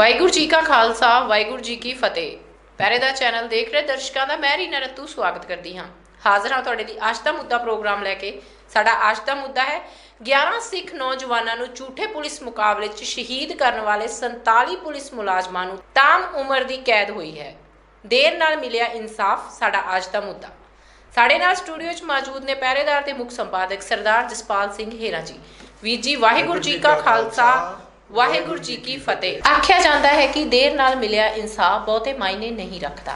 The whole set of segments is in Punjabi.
ਵਾਹਿਗੁਰੂ ਜੀ ਕਾ ਖਾਲਸਾ ਵਾਹਿਗੁਰੂ ਜੀ ਕੀ ਫਤਿਹ। ਪਹਿਰੇਦਾਰ ਚੈਨਲ ਦੇਖ ਰਹੇ ਦਰਸ਼ਕਾਂ ਦਾ ਮੈਂ ਰੀਨਾ ਰਤੂ ਸਵਾਗਤ ਕਰਦੀ ਹਾਂ। ਹਾਜ਼ਰ ਹਾਂ ਤੁਹਾਡੇ ਲਈ ਅੱਜ ਦਾ ਮੁੱਦਾ ਪ੍ਰੋਗਰਾਮ ਲੈ ਕੇ। ਸਾਡਾ ਅੱਜ ਦਾ ਮੁੱਦਾ ਹੈ 11 ਸਿੱਖ ਨੌਜਵਾਨਾਂ ਨੂੰ ਝੂਠੇ ਪੁਲਿਸ ਮੁਕਾਬਲੇ 'ਚ ਸ਼ਹੀਦ ਕਰਨ ਵਾਲੇ 47 ਪੁਲਿਸ ਮੁਲਾਜ਼ਮਾਂ ਨੂੰ ਤਾਮ ਉਮਰ ਦੀ ਕੈਦ ਹੋਈ ਹੈ। ਦੇਰ ਨਾਲ ਮਿਲਿਆ ਇਨਸਾਫ ਸਾਡਾ ਅੱਜ ਦਾ ਮੁੱਦਾ। ਸਾਡੇ ਨਾਲ ਸਟੂਡੀਓ 'ਚ ਮੌਜੂਦ ਨੇ ਪਹਿਰੇਦਾਰ ਤੇ ਮੁੱਖ ਸੰਪਾਦਕ ਸਰਦਾਰ ਜਸਪਾਲ ਸਿੰਘ ਹੇਰਾ ਜੀ। ਵੀਰ ਜੀ ਵਾਹਿਗੁਰੂ ਜੀ ਕਾ ਖਾਲਸਾ। ਵਾਹਿਗੁਰੂ ਜੀ ਕੀ ਫਤਿਹ। ਆਖਿਆ ਜਾਂਦਾ ਹੈ ਕਿ ਦੇਰ ਨਾਲ ਮਿਲਿਆ ਇਨਸਾਫ ਬਹੁਤੇ ਮਾਇਨੇ ਨਹੀਂ ਰੱਖਦਾ।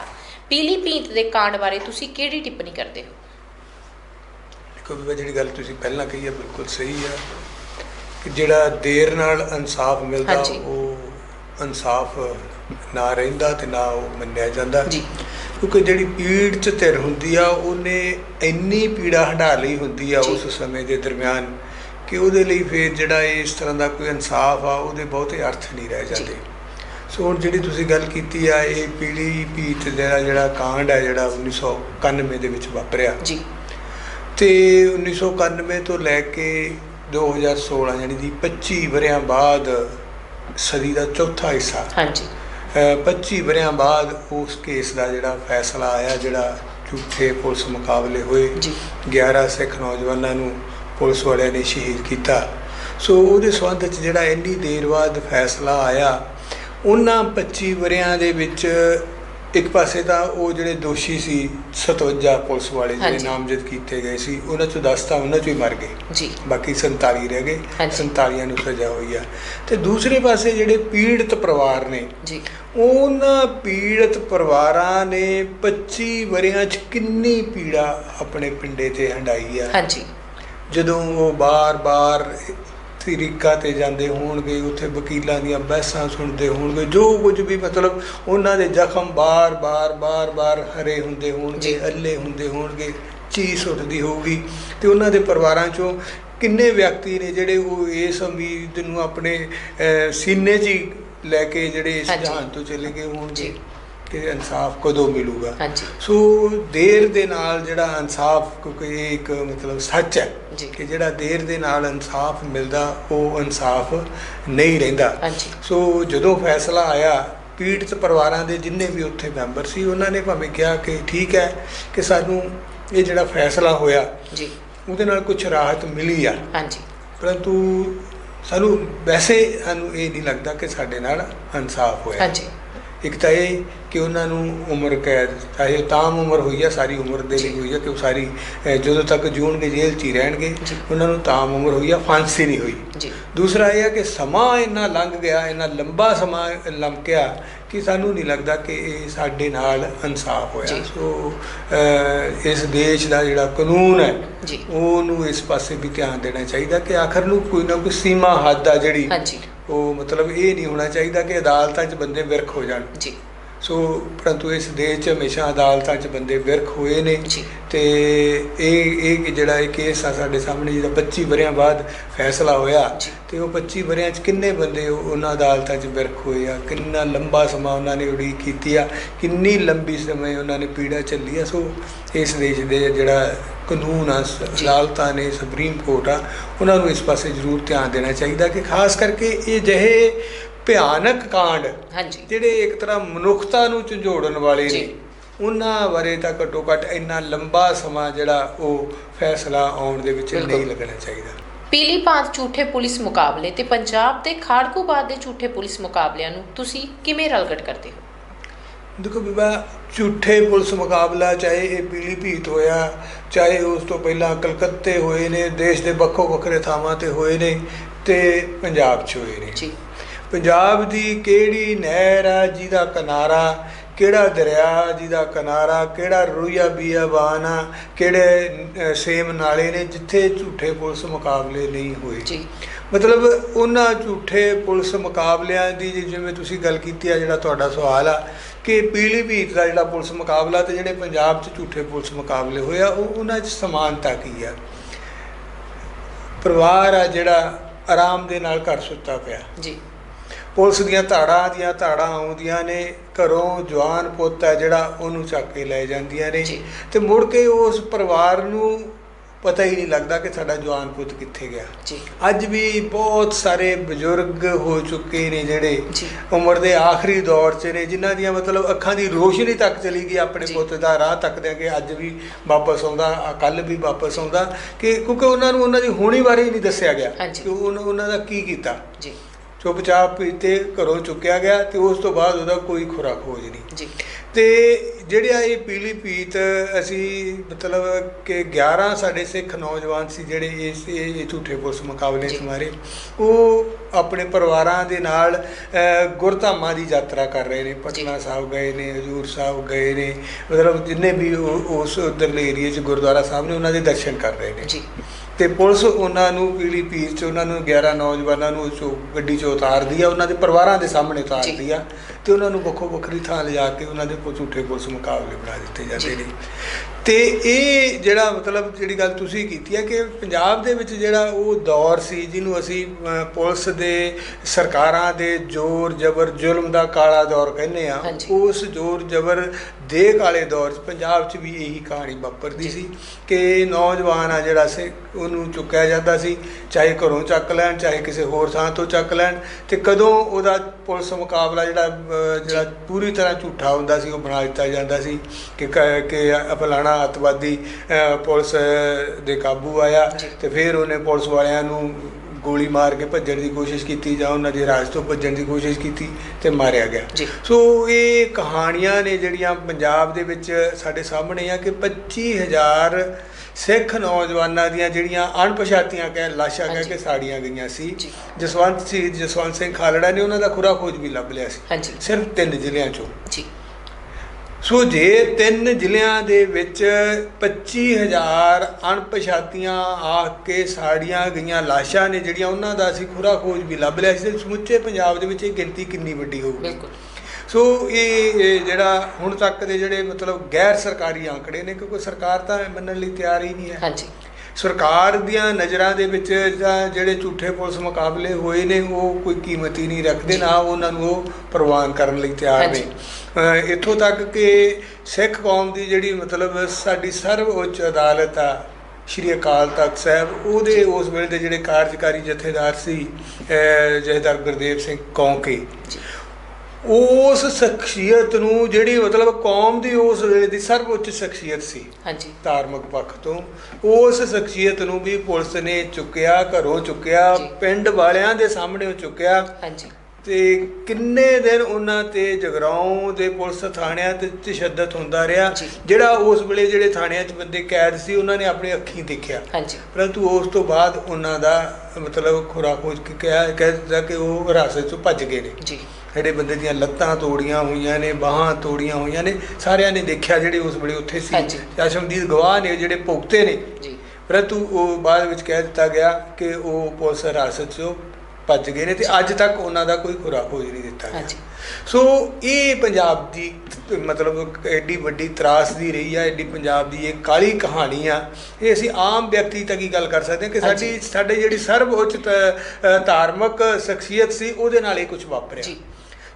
ਪੀਲੀ ਭੀਤ ਦੇ ਕਾਂਡ ਬਾਰੇ ਤੁਸੀਂ ਕਿਹੜੀ ਟਿੱਪਣੀ ਕਰਦੇ ਹੋ? ਦੇਖੋ ਵੀ ਜਿਹੜੀ ਗੱਲ ਤੁਸੀਂ ਪਹਿਲਾਂ ਕਹੀ ਹੈ ਬਿਲਕੁਲ ਸਹੀ ਹੈ ਕਿ ਜਿਹੜਾ ਦੇਰ ਨਾਲ ਇਨਸਾਫ ਮਿਲਦਾ। ਉਹ ਇਨਸਾਫ ਨਾ ਰਹਿੰਦਾ ਤੇ ਨਾ ਉਹ ਮੰਨਿਆ ਜਾਂਦਾ। ਜੀ। ਕਿਉਂਕਿ ਜਿਹੜੀ ਪੀੜ ਚ ਧਿਰ ਹੁੰਦੀ ਆ ਉਹਨੇ ਇੰਨੀ ਪੀੜਾ ਹੰਢਾ ਲਈ ਹੁੰਦੀ ਆ। ਉਸ ਸਮੇਂ ਦੇ ਦਰਮਿਆਨ। ਕਿ ਉਹਦੇ ਲਈ ਫਿਰ ਜਿਹੜਾ ਇਸ ਤਰ੍ਹਾਂ ਦਾ ਕੋਈ ਇਨਸਾਫ ਆ ਉਹਦੇ ਬਹੁਤੇ ਅਰਥ ਨਹੀਂ ਰਹਿ। ਜਾਂਦੇ। ਸੋ ਹੁਣ ਜਿਹੜੀ ਤੁਸੀਂ ਗੱਲ ਕੀਤੀ ਆ ਇਹ ਪੀੜੀ ਭੀਤ ਜਿਹੜਾ ਜਿਹੜਾ ਕਾਂਡ ਹੈ ਜਿਹੜਾ 1991 ਦੇ ਵਿੱਚ ਵਾਪਰਿਆ। ਜੀ। ਤੇ 1991 ਤੋਂ ਲੈ ਕੇ 2016 ਯਾਨੀ ਦੀ 25 ਵਰਿਆਂ ਬਾਅਦ ਸਦੀ ਦਾ ਚੌਥਾ ਹਿੱਸਾ। ਹਾਂਜੀ। ਅਹ 25 ਵਰਿਆਂ ਬਾਅਦ ਉਸ ਕੇਸ ਦਾ ਜਿਹੜਾ ਫੈਸਲਾ ਆਇਆ ਜਿਹੜਾ ਝੂਠੇ ਪੁਲਿਸ ਮੁਕਾਬਲੇ ਹੋਏ। ਜੀ। 11 ਸਿੱਖ ਨੌਜਵਾਨਾਂ ਨੂੰ ਪੁਲਿਸ ਵਾਲਿਆਂ ਨੇ ਸ਼ਹੀਦ ਕੀਤਾ। ਸੋ ਉਹਦੇ ਸੰਬੰਧ ਚ ਜਿਹੜਾ ਇੰਨੀ ਦੇਰ ਬਾਅਦ ਫੈਸਲਾ ਆਇਆ ਉਹਨਾਂ 25 ਵਰਿਆਂ ਦੇ ਵਿੱਚ ਇੱਕ ਪਾਸੇ ਤਾਂ ਉਹ ਜਿਹੜੇ ਦੋਸ਼ੀ ਸੀ 57 ਪੁਲਿਸ ਵਾਲੇ ਜਿਹੜੇ। ਨਾਮਜ਼ਦ ਕੀਤੇ ਗਏ ਸੀ ਉਹਨਾਂ ਚੋਂ 10 ਤਾਂ ਉਹਨਾਂ ਚੋਂ ਹੀ ਮਰ ਗਏ। ਜੀ। ਬਾਕੀ 47 ਰਹਿ ਗਏ। ਹਾਂਜੀ। 47 ਨੂੰ ਸਜ਼ਾ ਹੋਈ ਆ। ਤੇ ਦੂਸਰੇ ਪਾਸੇ ਜਿਹੜੇ ਪੀੜਤ ਪਰਿਵਾਰ ਨੇ ਜੀ। ਉਹਨਾਂ ਪੀੜਤ ਪਰਿਵਾਰਾਂ ਨੇ 25 ਵਰਿਆਂ 'ਚ ਕਿੰਨੀ ਪੀੜਾ ਆਪਣੇ ਪਿੰਡੇ ਤੇ ਹੰਡਾਈ ਆ। ਹਾਂਜੀ। ਜਦੋਂ ਉਹ ਬਾਰ-ਬਾਰ ਤਰੀਕਾ ਤੇ ਜਾਂਦੇ ਹੋਣਗੇ ਉੱਥੇ ਵਕੀਲਾਂ ਦੀਆਂ ਬਹਿਸਾਂ ਸੁਣਦੇ ਹੋਣਗੇ ਜੋ ਕੁਝ ਵੀ ਮਤਲਬ ਉਹਨਾਂ ਦੇ ਜ਼ਖਮ ਬਾਰ-ਬਾਰ ਬਾਰ-ਬਾਰ ਹਰੇ ਹੁੰਦੇ। ਹੋਣਗੇ ਅੱਲੇ ਹੁੰਦੇ ਹੋਣਗੇ ਚੀਸ ਉੱਠਦੀ ਹੋਊਗੀ ਤੇ ਉਹਨਾਂ ਦੇ ਪਰਿਵਾਰਾਂ ਚੋਂ ਕਿੰਨੇ ਵਿਅਕਤੀ ਨੇ ਜਿਹੜੇ ਉਹ ਇਸ ਉਮੀਦ ਨੂੰ ਆਪਣੇ ਸੀਨੇ 'ਚ ਲੈ ਕੇ ਜਿਹੜੇ ਇਸ। ਜਹਾਨ ਤੋਂ ਚਲੇ ਗਏ ਹੋਣਗੇ। ਕਿ ਇਨਸਾਫ ਕਦੋਂ ਮਿਲੂਗਾ? ਹਾਂਜੀ। ਸੋ ਦੇਰ ਦੇ ਨਾਲ ਜਿਹੜਾ ਇਨਸਾਫ ਕਿਉਂਕਿ ਇਹ ਇੱਕ ਮਤਲਬ ਸੱਚ ਹੈ। ਕਿ ਜਿਹੜਾ ਦੇਰ ਦੇ ਨਾਲ ਇਨਸਾਫ ਮਿਲਦਾ ਉਹ ਇਨਸਾਫ ਨਹੀਂ ਰਹਿੰਦਾ। ਹਾਂਜੀ। ਸੋ ਜਦੋਂ ਫੈਸਲਾ ਆਇਆ ਪੀੜਤ ਪਰਿਵਾਰਾਂ ਦੇ ਜਿੰਨੇ ਵੀ ਉੱਥੇ ਮੈਂਬਰ ਸੀ ਉਹਨਾਂ ਨੇ ਭਾਵੇਂ ਕਿਹਾ ਕਿ ਠੀਕ ਹੈ ਕਿ ਸਾਨੂੰ ਇਹ ਜਿਹੜਾ ਫੈਸਲਾ ਹੋਇਆ ਜੀ। ਉਹਦੇ ਨਾਲ ਕੁਝ ਰਾਹਤ ਮਿਲੀ ਆ। ਹਾਂਜੀ। ਪਰੰਤੂ ਸਾਨੂੰ ਵੈਸੇ ਸਾਨੂੰ ਇਹ ਨਹੀਂ ਲੱਗਦਾ ਕਿ ਸਾਡੇ ਨਾਲ ਇਨਸਾਫ ਹੋਇਆ। ਹਾਂਜੀ। ਇੱਕ ਤਾਂ ਇਹ ਕਿ ਉਹਨਾਂ ਨੂੰ ਉਮਰ ਕੈਦ ਚਾਹੇ ਤਾਮ ਉਮਰ ਹੋਈ ਆ ਸਾਰੀ ਉਮਰ ਦੇ ਲਈ। ਹੋਈ ਆ ਕਿ ਉਹ ਸਾਰੀ ਜਦੋਂ ਤੱਕ ਜੂਣਗੇ ਜੇਲ੍ਹ 'ਚ ਹੀ ਰਹਿਣਗੇ। ਉਹਨਾਂ ਨੂੰ ਤਾਮ ਉਮਰ ਹੋਈ ਆ ਫਾਂਸੀ ਨਹੀਂ ਹੋਈ ਦੂਸਰਾ ਇਹ ਹੈ ਕਿ ਸਮਾਂ ਇੰਨਾ ਲੰਘ ਗਿਆ ਇੰਨਾ ਲੰਬਾ ਸਮਾਂ ਲੰਘਿਆ ਕਿ ਸਾਨੂੰ ਨਹੀਂ ਲੱਗਦਾ ਕਿ ਇਹ ਸਾਡੇ ਨਾਲ ਇਨਸਾਫ ਹੋਇਆ। ਸੋ ਇਸ ਦੇਸ਼ ਦਾ ਜਿਹੜਾ ਕਾਨੂੰਨ ਹੈ ਉਹਨੂੰ ਇਸ ਪਾਸੇ ਵੀ ਧਿਆਨ ਦੇਣਾ ਚਾਹੀਦਾ ਕਿ ਆਖਰ ਨੂੰ ਕੋਈ ਨਾ ਕੋਈ ਸੀਮਾ ਹੱਦ ਆ ਜਿਹੜੀ ਹਾਂਜੀ ਉਹ ਮਤਲਬ ਇਹ ਨਹੀਂ ਹੋਣਾ ਚਾਹੀਦਾ ਕਿ ਅਦਾਲਤਾਂ 'ਚ ਬੰਦੇ ਵਿਰਖ ਹੋ ਜਾਣ। ਜੀ। ਸੋ ਪਰੰਤੂ ਇਸ ਦੇਸ਼ 'ਚ ਹਮੇਸ਼ਾ ਅਦਾਲਤਾਂ 'ਚ ਬੰਦੇ ਵਿਰਖ ਹੋਏ ਨੇ ਤੇ ਇਹ ਇਹ ਜਿਹੜਾ ਇਹ ਕੇਸ ਆ ਸਾਡੇ ਸਾਹਮਣੇ ਜਿਹੜਾ 25 ਵਰਿਆਂ ਬਾਅਦ ਫੈਸਲਾ ਹੋਇਆ। ਤੇ ਉਹ 25 ਵਰਿਆਂ 'ਚ ਕਿੰਨੇ ਬੰਦੇ ਉਹ- ਉਹਨਾਂ ਅਦਾਲਤਾਂ 'ਚ ਵਿਰਖ ਹੋਏ ਆ ਕਿੰਨਾ ਲੰਬਾ ਸਮਾਂ ਉਹਨਾਂ ਨੇ ਉਡੀਕ ਕੀਤੀ ਆ ਕਿੰਨੀ ਲੰਬੀ ਸਮੇਂ ਉਹਨਾਂ ਨੇ ਪੀੜਾ ਝੱਲੀ ਆ ਸੋ ਇਸ ਦੇਸ਼ ਦੇ ਜਿਹੜਾ ਕਾਨੂੰਨ ਆ। ਅਦਾਲਤਾਂ ਨੇ ਸੁਪਰੀਮ ਕੋਰਟ ਆ ਉਹਨਾਂ ਨੂੰ ਇਸ ਪਾਸੇ ਜ਼ਰੂਰ ਧਿਆਨ ਦੇਣਾ ਚਾਹੀਦਾ ਕਿ ਖਾਸ ਕਰਕੇ ਇਹ ਜਿਹੇ ਭਿਆਨਕ ਕਾਂਡ ਹਾਂਜੀ। ਜਿਹੜੇ ਇੱਕ ਤਰ੍ਹਾਂ ਮਨੁੱਖਤਾ ਨੂੰ ਝੰਜੋੜਨ ਵਾਲੇ। ਨੇ ਉਹਨਾਂ ਬਾਰੇ ਤਾਂ ਘੱਟੋ ਘੱਟ ਇੰਨਾ ਲੰਬਾ ਸਮਾਂ ਜਿਹੜਾ ਉਹ ਫੈਸਲਾ ਆਉਣ ਦੇ ਵਿੱਚ। ਨਹੀਂ ਲੱਗਣਾ ਚਾਹੀਦਾ। ਪੀਲੀ ਭਾਂਤ ਝੂਠੇ ਪੁਲਿਸ ਮੁਕਾਬਲੇ ਤੇ ਪੰਜਾਬ ਦੇ ਖਾੜਕੂਬਾਦ ਦੇ ਝੂਠੇ ਪੁਲਿਸ ਮੁਕਾਬਲਿਆਂ ਨੂੰ ਤੁਸੀਂ ਕਿਵੇਂ ਰਲਗਟ ਕਰਦੇ ਹੋ? ਦੇਖੋ ਬੀਬਾ ਝੂਠੇ ਪੁਲਿਸ ਮੁਕਾਬਲਾ ਚਾਹੇ ਇਹ ਪੀਲੀ ਭੀਤ ਹੋਇਆ ਚਾਹੇ ਉਸ ਤੋਂ ਪਹਿਲਾਂ ਕਲਕੱਤੇ ਹੋਏ ਨੇ ਦੇਸ਼ ਦੇ ਵੱਖੋ ਵੱਖਰੇ ਥਾਵਾਂ ਤੇ ਹੋਏ ਨੇ ਤੇ ਪੰਜਾਬ 'ਚ ਹੋਏ ਨੇ। ਜੀ। ਪੰਜਾਬ ਦੀ ਕਿਹੜੀ ਨਹਿਰ ਆ ਜਿਹਦਾ ਕਿਨਾਰਾ ਕਿਹੜਾ ਦਰਿਆ ਜਿਹਦਾ ਕਿਨਾਰਾ ਕਿਹੜਾ ਰੁਈਆ ਬੀਆਬਾਨ ਆ ਕਿਹੜੇ ਸੇਮ ਨਾਲੇ ਨੇ ਜਿੱਥੇ ਝੂਠੇ ਪੁਲਿਸ ਮੁਕਾਬਲੇ ਨਹੀਂ ਹੋਏ। ਜੀ। ਮਤਲਬ ਉਹਨਾਂ ਝੂਠੇ ਪੁਲਿਸ ਮੁਕਾਬਲਿਆਂ ਦੀ ਜਿਵੇਂ ਤੁਸੀਂ ਗੱਲ ਕੀਤੀ ਆ ਜਿਹੜਾ ਤੁਹਾਡਾ ਸਵਾਲ ਆ ਕਿ ਪੀਲੀਭੀਤ ਦਾ ਜਿਹੜਾ ਪੁਲਿਸ ਮੁਕਾਬਲਾ ਤੇ ਜਿਹੜੇ ਪੰਜਾਬ 'ਚ ਝੂਠੇ ਪੁਲਿਸ ਮੁਕਾਬਲੇ ਹੋਏ ਆ ਉਹ ਉਹਨਾਂ 'ਚ ਸਮਾਨਤਾ ਕੀ ਆ? ਪਰਿਵਾਰ ਆ ਜਿਹੜਾ ਆਰਾਮ ਦੇ ਨਾਲ ਘਰ ਸੁੱਤਾ ਪਿਆ। ਜੀ। ਪੁਲਿਸ ਦੀਆਂ ਧਾੜਾਂ ਦੀਆਂ ਧਾੜਾਂ ਆਉਂਦੀਆਂ ਨੇ ਘਰੋਂ ਜਵਾਨ ਪੁੱਤ ਹੈ ਜਿਹੜਾ ਉਹਨੂੰ ਚੱਕ ਕੇ ਲੈ ਜਾਂਦੀਆਂ ਨੇ। ਤੇ ਮੁੜ ਕੇ ਉਸ ਪਰਿਵਾਰ ਨੂੰ ਪਤਾ ਹੀ ਨਹੀਂ ਲੱਗਦਾ ਕਿ ਸਾਡਾ ਜਵਾਨ ਪੁੱਤ ਕਿੱਥੇ ਗਿਆ। ਜੀ। ਅੱਜ ਵੀ ਬਹੁਤ ਸਾਰੇ ਬਜ਼ੁਰਗ ਹੋ ਚੁੱਕੇ ਨੇ ਜਿਹੜੇ ਉਮਰ ਦੇ ਆਖਰੀ ਦੌਰ 'ਚ ਨੇ ਜਿਨ੍ਹਾਂ ਦੀਆਂ ਮਤਲਬ ਅੱਖਾਂ ਦੀ ਰੋਸ਼ਨੀ ਤੱਕ ਚਲੀ ਗਈ ਆਪਣੇ। ਪੁੱਤ ਦਾ ਰਾਹ ਤੱਕਦੇ ਕਿ ਅੱਜ ਵੀ ਵਾਪਸ ਆਉਂਦਾ ਕੱਲ ਵੀ ਵਾਪਸ ਆਉਂਦਾ। ਕਿ ਕਿਉਂਕਿ ਉਹਨਾਂ ਨੂੰ ਉਹਨਾਂ ਦੀ ਹੋਣੀ ਬਾਰੇ ਹੀ ਨਹੀਂ ਦੱਸਿਆ ਗਿਆ। ਕਿ ਉਹਨਾਂ ਦਾ ਕੀ ਕੀਤਾ। ਜੀ। ਚੁੱਪਚਾਪ ਤੇ ਘਰੋਂ ਚੁੱਕਿਆ ਗਿਆ ਤੇ ਉਸ ਤੋਂ ਬਾਅਦ ਉਹਦਾ ਕੋਈ ਖੁਰਾਕ ਖੋਜ ਨਹੀਂ। ਜੀ। ਤੇ ਜਿਹੜਿਆ ਇਹ ਪੀਲੀ ਪੀਤ ਅਸੀਂ ਮਤਲਬ ਕਿ 11 ਸਾਡੇ ਸਿੱਖ ਨੌਜਵਾਨ ਸੀ ਜਿਹੜੇ ਇਸ ਇਹ ਝੂਠੇ ਪੁਲਿਸ ਮੁਕਾਬਲੇ। 'ਚ ਮਾਰੇ ਉਹ ਆਪਣੇ ਪਰਿਵਾਰਾਂ ਦੇ ਨਾਲ ਗੁਰਧਾਮਾਂ ਦੀ ਯਾਤਰਾ ਕਰ ਰਹੇ ਨੇ। ਪਟਨਾ ਸਾਹਿਬ ਗਏ ਨੇ ਹਜੂਰ ਸਾਹਿਬ ਗਏ ਨੇ। ਮਤਲਬ ਜਿੰਨੇ ਵੀ ਉਸ ਉਧਰਲੇ ਏਰੀਏ 'ਚ ਗੁਰਦੁਆਰਾ ਸਾਹਿਬ ਨੇ ਉਹਨਾਂ ਦੇ ਦਰਸ਼ਨ ਕਰ ਰਹੇ ਨੇ। ਜੀ। ਤੇ ਪੁਲਿਸ ਉਹਨਾਂ ਨੂੰ ਪੀਲੀ ਪੀਰ ਚ ਉਹਨਾਂ ਨੂੰ 11 ਨੌਜਵਾਨਾਂ ਨੂੰ ਚੋਂ ਗੱਡੀ ਚੋਂ ਉਤਾਰਦੀ ਆ ਉਹਨਾਂ ਦੇ ਪਰਿਵਾਰਾਂ ਦੇ ਸਾਹਮਣੇ ਉਤਾਰਦੀ ਆ। ਤੇ ਉਹਨਾਂ ਨੂੰ ਵੱਖੋ ਵੱਖਰੀ ਥਾਂ ਲਿਜਾ ਕੇ ਉਹਨਾਂ ਦੇ ਪੁ- ਝੂਠੇ ਪੁਲਿਸ ਮੁਕਾਬਲੇ ਬਣਾ ਦਿੱਤੇ ਜਾਂਦੇ। ਨੇ ਤੇ ਇਹ ਜਿਹੜਾ ਮਤਲਬ ਜਿਹੜੀ ਗੱਲ ਤੁਸੀਂ ਕੀਤੀ ਹੈ ਕਿ ਪੰਜਾਬ ਦੇ ਵਿੱਚ ਜਿਹੜਾ ਉਹ ਦੌਰ ਸੀ ਜਿਹਨੂੰ ਅਸੀਂ ਪੁਲਿਸ ਦੇ ਸਰਕਾਰਾਂ ਦੇ ਜ਼ੋਰ ਜ਼ਬਰ ਜ਼ੁਲਮ ਦਾ ਕਾਲਾ ਦੌਰ ਕਹਿੰਦੇ ਆ। ਉਸ ਜ਼ੋਰ ਜ਼ਬਰ ਦੇ ਕਾਲੇ ਦੌਰ 'ਚ ਪੰਜਾਬ 'ਚ ਵੀ ਇਹੀ ਕਹਾਣੀ ਵਾਪਰਦੀ ਸੀ ਕਿ ਨੌਜਵਾਨ ਆ ਜਿਹੜਾ ਸੀ ਉਹਨੂੰ ਚੁੱਕਿਆ ਜਾਂਦਾ ਸੀ ਚਾਹੇ ਘਰੋਂ ਚੱਕ ਲੈਣ ਚਾਹੇ ਕਿਸੇ ਹੋਰ ਥਾਂ ਤੋਂ ਚੱਕ ਲੈਣ ਤੇ ਕਦੋਂ ਉਹਦਾ ਪੁਲਿਸ ਮੁਕਾਬਲਾ ਜਿਹੜਾ ਜਿਹੜਾ ਪੂਰੀ ਤਰ੍ਹਾਂ ਝੂਠਾ ਹੁੰਦਾ ਸੀ ਉਹ ਬਣਾ ਦਿੱਤਾ ਜਾਂਦਾ ਸੀ ਕਿ ਕ- ਫਲਾਣਾ ਅੱਤਵਾਦੀ ਪੁਲਿਸ ਦੇ ਕਾਬੂ ਆਇਆ। ਤੇ ਫਿਰ ਉਹਨੇ ਪੁਲਿਸ ਵਾਲਿਆਂ ਨੂੰ ਗੋਲੀ ਮਾਰ ਕੇ ਭੱਜਣ ਦੀ ਕੋਸ਼ਿਸ਼ ਕੀਤੀ ਜਾਂ ਉਹਨਾਂ ਦੀ ਰਾਜ ਤੋਂ ਭੱਜਣ ਦੀ ਕੋਸ਼ਿਸ਼ ਕੀਤੀ ਤੇ ਮਾਰਿਆ ਗਿਆ ਸੋ ਇਹ ਕਹਾਣੀਆਂ ਨੇ ਜਿਹੜੀਆਂ ਪੰਜਾਬ ਦੇ ਵਿੱਚ ਸਾਡੇ ਸਾਹਮਣੇ ਆ ਕਿ 25000 ਸਿੱਖ ਨੌਜਵਾਨਾਂ ਦੀਆਂ ਜਿਹੜੀਆਂ ਅਣਪਛਾਤੀਆਂ ਕਹਿ ਲਾਸ਼ਾਂ ਕਹਿ। ਕੇ ਸਾੜੀਆਂ ਗਈਆਂ ਸੀ। ਜਸਵੰਤ ਸੀ ਜਸਵੰਤ ਸਿੰਘ ਖਾਲੜਾ ਨੇ ਉਹਨਾਂ ਦਾ ਖੁਰਾ ਖੋਜ ਵੀ ਲੱਭ ਲਿਆ ਸੀ। ਸਿਰਫ ਤਿੰਨ ਜ਼ਿਲ੍ਹਿਆਂ ਚੋਂ। ਜੀ। ਸੋ ਜੇ ਤਿੰਨ ਜ਼ਿਲ੍ਹਿਆਂ ਦੇ ਵਿੱਚ 25000 ਅਣਪਛਾਤੀਆਂ ਆ ਕੇ ਸਾੜੀਆਂ ਗਈਆਂ ਲਾਸ਼ਾਂ ਨੇ ਜਿਹੜੀਆਂ ਉਹਨਾਂ ਦਾ ਅਸੀਂ ਖੁਰਾ ਖੋਜ ਵੀ ਲੱਭ ਲਿਆ ਸੀ ਤੇ ਸਮੁੱਚੇ ਪੰਜਾਬ ਦੇ ਵਿੱਚ ਇਹ ਗਿਣਤੀ ਕਿੰਨੀ ਵੱਡੀ ਹੋਊਗੀ? ਬਿਲਕੁਲ। ਸੋ ਇਹ ਜਿਹੜਾ ਹੁਣ ਤੱਕ ਦੇ ਜਿਹੜੇ ਮਤਲਬ ਗੈਰ ਸਰਕਾਰੀ ਆંકੜੇ ਨੇ ਕਿਉਂਕਿ ਸਰਕਾਰ ਤਾਂ ਮੰਨਣ ਲਈ ਤਿਆਰ ਹੀ ਨਹੀਂ ਹੈ। ਹਾਂਜੀ। ਸਰਕਾਰ ਦੀਆਂ ਨਜ਼ਰਾਂ ਦੇ ਵਿੱਚ ਜਿਹੜੇ ਝੂਠੇ ਪੁਲਿਸ ਮੁਕਾਬਲੇ ਹੋਏ ਨੇ ਉਹ ਕੋਈ ਕੀਮਤ ਹੀ ਨਹੀਂ ਰੱਖਦੇ। ਨਾ ਉਹਨਾਂ ਨੂੰ ਉਹ ਪ੍ਰਵਾਨ ਕਰਨ ਲਈ ਤਿਆਰ। ਨੇ। ਇੱਥੋਂ ਤੱਕ ਕਿ ਸਿੱਖ ਕੌਮ ਦੀ ਜਿਹੜੀ ਮਤਲਬ ਸਾਡੀ ਸਰਵ ਉੱਚ ਅਦਾਲਤ ਆ ਸ਼੍ਰੀ ਅਕਾਲ ਤਖਤ ਸਾਹਿਬ ਉਹਦੇ ਉਸ ਵੇਲੇ ਦੇ ਜਿਹੜੇ ਕਾਰਜਕਾਰੀ ਜਥੇਦਾਰ ਸੀ ਜਥੇਦਾਰ ਗੁਰਦੇਵ ਸਿੰਘ ਕੌਂਕੇ। ਉਸ ਸ਼ਖਸੀਅਤ ਨੂੰ ਜਿਹੜੀ ਮਤਲਬ ਕੌਮ ਦੀ ਉਸ ਵੇਲੇ ਦੀ ਸਰਵਉੱਚ ਸ਼ਖਸੀਅਤ ਸੀ। ਹਾਂਜੀ। ਧਾਰਮਿਕ ਪੱਖ ਤੋਂ। ਉਸ ਸ਼ਖਸੀਅਤ ਨੂੰ ਵੀ ਪੁਲਿਸ ਨੇ ਚੁੱਕਿਆ ਘਰੋਂ ਚੁੱਕਿਆ। ਪਿੰਡ ਵਾਲਿਆਂ ਦੇ ਸਾਹਮਣੇ ਚੁੱਕਿਆ। ਹਾਂਜੀ। ਤੇ ਕਿੰਨੇ ਦਿਨ ਉਹਨਾਂ ਤੇ ਜਗਰਾਉਂ ਦੇ ਪੁਲਿਸ ਥਾਣਿਆਂ ਤੇ ਤਸ਼ੱਦਦ ਹੁੰਦਾ ਰਿਹਾ। ਜਿਹੜਾ ਉਸ ਵੇਲੇ ਜਿਹੜੇ ਥਾਣਿਆਂ 'ਚ ਬੰਦੇ ਕੈਦ ਸੀ ਉਹਨਾਂ ਨੇ ਆਪਣੀ ਅੱਖੀਂ ਦੇਖਿਆ। ਹਾਂਜੀ। ਪਰੰਤੂ ਉਸ ਤੋਂ ਬਾਅਦ ਉਹਨਾਂ ਦਾ ਮਤਲਬ ਖੁਰਾ ਖੋਜ ਕੇ ਕਿਹਾ ਕਿ ਉਹ ਹਿਰਾਸਤ 'ਚੋਂ ਭੱਜ ਗਏ ਨੇ। ਜੀ। ਜਿਹੜੇ ਬੰਦੇ ਦੀਆਂ ਲੱਤਾਂ ਤੋੜੀਆਂ ਹੋਈਆਂ ਨੇ ਬਾਹਾਂ ਤੋੜੀਆਂ ਹੋਈਆਂ ਨੇ ਸਾਰਿਆਂ ਨੇ ਦੇਖਿਆ ਜਿਹੜੇ ਉਸ ਵੇਲੇ ਉੱਥੇ ਸੀ। ਹਾਂਜੀ। ਚਸ਼ਮਦੀਦ ਗਵਾਹ ਨੇ ਜਿਹੜੇ ਭੁਗਤੇ ਨੇ। ਜੀ। ਪਰੰਤੂ ਉਹ ਬਾਅਦ ਵਿੱਚ ਕਹਿ ਦਿੱਤਾ ਗਿਆ ਕਿ ਉਹ ਪੁਲਿਸ ਹਿਰਾਸਤ 'ਚੋਂ ਭੱਜ ਗਏ ਨੇ ਤੇ ਅੱਜ ਤੱਕ ਉਹਨਾਂ ਦਾ ਕੋਈ ਖੁਰਾ ਖੋਜ ਨਹੀਂ ਦਿੱਤਾ ਗਿਆ। ਸੋ ਇਹ ਪੰਜਾਬ ਦੀ ਮਤਲਬ ਐਡੀ ਵੱਡੀ ਤਰਾਸਦੀ ਰਹੀ ਆ ਐਡੀ ਪੰਜਾਬ ਦੀ ਇਹ ਕਾਲੀ ਕਹਾਣੀ ਆ। ਇਹ ਅਸੀਂ ਆਮ ਵਿਅਕਤੀ ਤੱਕ ਹੀ ਗੱਲ ਕਰ ਸਕਦੇ ਹਾਂ ਕਿ ਸਾਡੀ। ਸਾਡੇ ਜਿਹੜੀ ਸਰਵ ਉੱਚ ਤ- ਅ, ਧਾਰਮਿਕ ਸ਼ਖਸੀਅਤ ਸੀ ਉਹਦੇ ਨਾਲ ਇਹ ਕੁਝ ਵਾਪਰਿਆ। ਜੀ।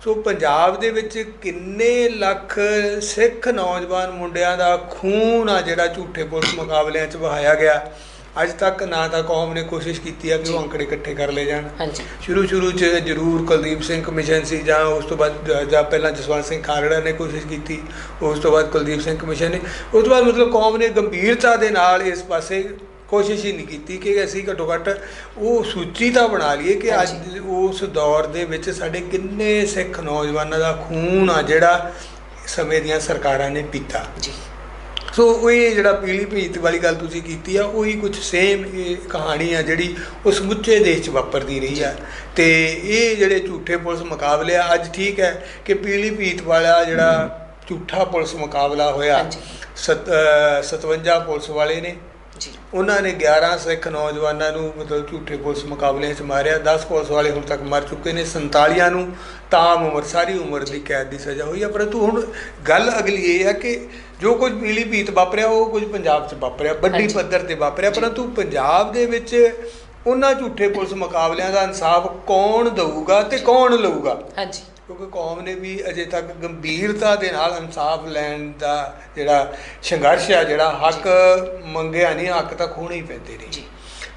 ਸੋ ਪੰਜਾਬ ਦੇ ਵਿੱਚ ਕਿੰਨੇ ਲੱਖ ਸਿੱਖ ਨੌਜਵਾਨ ਮੁੰਡਿਆਂ ਦਾ ਖੂਨ ਆ ਜਿਹੜਾ ਝੂਠੇ ਪੁਲਿਸ ਮੁਕਾਬਲਿਆਂ 'ਚ ਵਹਾਇਆ ਗਿਆ। ਅੱਜ ਤੱਕ ਨਾ ਤਾਂ ਕੌਮ ਨੇ ਕੋਸ਼ਿਸ਼ ਕੀਤੀ ਆ ਕਿ ਉਹ। ਅੰਕੜੇ ਇਕੱਠੇ ਕਰ ਲਏ ਜਾਣ। ਸ਼ੁਰੂ ਸ਼ੁਰੂ 'ਚ ਜ਼ਰੂਰ ਕੁਲਦੀਪ ਸਿੰਘ ਕਮਿਸ਼ਨ ਸੀ ਜਾਂ ਉਸ ਤੋਂ ਬਾਅਦ ਜ- ਜਾਂ ਪਹਿਲਾਂ ਜਸਵੰਤ ਸਿੰਘ ਖਾਲੜਾ ਨੇ ਕੋਸ਼ਿਸ਼ ਕੀਤੀ ਉਸ ਤੋਂ ਬਾਅਦ ਕੁਲਦੀਪ ਸਿੰਘ ਕਮਿਸ਼ਨ ਨੇ। ਉਸ ਤੋਂ ਬਾਅਦ ਮਤਲਬ ਕੌਮ ਨੇ ਗੰਭੀਰਤਾ ਦੇ ਨਾਲ ਇਸ ਪਾਸੇ ਕੋਸ਼ਿਸ਼ ਹੀ ਨਹੀਂ ਕੀਤੀ ਕਿ ਅਸੀਂ ਘੱਟੋ ਘੱਟ ਉਹ ਸੂਚੀ ਤਾਂ ਬਣਾ ਲਈਏ ਕਿ ਅੱਜ। ਉਸ ਦੌਰ ਦੇ ਵਿੱਚ ਸਾਡੇ ਕਿੰਨੇ ਸਿੱਖ ਨੌਜਵਾਨਾਂ ਦਾ ਖੂਨ ਆ ਜਿਹੜਾ ਸਮੇਂ ਦੀਆਂ ਸਰਕਾਰਾਂ ਨੇ ਪੀਤਾ। ਜੀ। ਸੋ ਉਹ ਇਹ ਜਿਹੜਾ ਪੀਲੀ ਭੀਤ ਵਾਲੀ ਗੱਲ ਤੁਸੀਂ ਕੀਤੀ ਆ ਉਹੀ ਕੁਝ ਸੇਮ ਇਹ ਕਹਾਣੀ ਆ ਜਿਹੜੀ ਉਹ ਸਮੁੱਚੇ ਦੇਸ਼ 'ਚ ਵਾਪਰਦੀ ਰਹੀ ਆ। ਤੇ ਇਹ ਜਿਹੜੇ ਝੂਠੇ ਪੁਲਿਸ ਮੁਕਾਬਲੇ ਆ ਅੱਜ ਠੀਕ ਹੈ ਕਿ ਪੀਲੀ ਭੀਤ ਵਾਲਾ ਜਿਹੜਾ ਝੂਠਾ ਪੁਲਿਸ ਮੁਕਾਬਲਾ ਹੋਇਆ। ਹਾਂਜੀ। ਸਤ- ਅਹ 57 ਪੁਲਿਸ ਵਾਲੇ ਨੇ ਜੀ। ਉਹਨਾਂ ਨੇ 11 ਸਿੱਖ ਨੌਜਵਾਨਾਂ ਨੂੰ ਮਤਲਬ ਝੂਠੇ ਪੁਲਿਸ ਮੁਕਾਬਲਿਆਂ 'ਚ ਮਾਰਿਆ 10 ਪੁਲਿਸ ਵਾਲੇ ਹੁਣ ਤੱਕ ਮਰ ਚੁੱਕੇ ਨੇ 47 ਨੂੰ ਤਾਮ ਉਮਰ ਸਾਰੀ ਉਮਰ ਦੀ ਕੈਦ ਦੀ ਸਜ਼ਾ ਹੋਈ ਹੈ ਪਰੰਤੂ ਹੁਣ ਗੱਲ ਅਗਲੀ ਇਹ ਹੈ ਕਿ ਜੋ ਕੁਝ ਪੀਲੀ ਭੀਤ ਵਾਪਰਿਆ ਉਹ ਕੁਝ ਪੰਜਾਬ 'ਚ ਵਾਪਰਿਆ ਵੱਡੀ। ਪੱਧਰ ਤੇ ਵਾਪਰਿਆ। ਪਰੰਤੂ ਪੰਜਾਬ ਦੇ ਵਿੱਚ ਉਹਨਾਂ ਝੂਠੇ ਪੁਲਿਸ ਮੁਕਾਬਲਿਆਂ ਦਾ ਇਨਸਾਫ ਕੌਣ ਦਊਗਾ ਤੇ ਕੌਣ ਲਊਗਾ? ਹਾਂਜੀ। ਕਿਉਂਕਿ ਕੌਮ ਨੇ ਵੀ ਅਜੇ ਤੱਕ ਗੰਭੀਰਤਾ ਦੇ ਨਾਲ ਇਨਸਾਫ ਲੈਣ ਦਾ ਜਿਹੜਾ ਸੰਘਰਸ਼ ਆ ਜਿਹੜਾ ਹੱਕ ਮੰਗਿਆ ਨਹੀਂ ਹੱਕ ਤਾਂ ਖੋਣੇ ਹੀ ਪੈਂਦੇ ਨੇ। ਜੀ।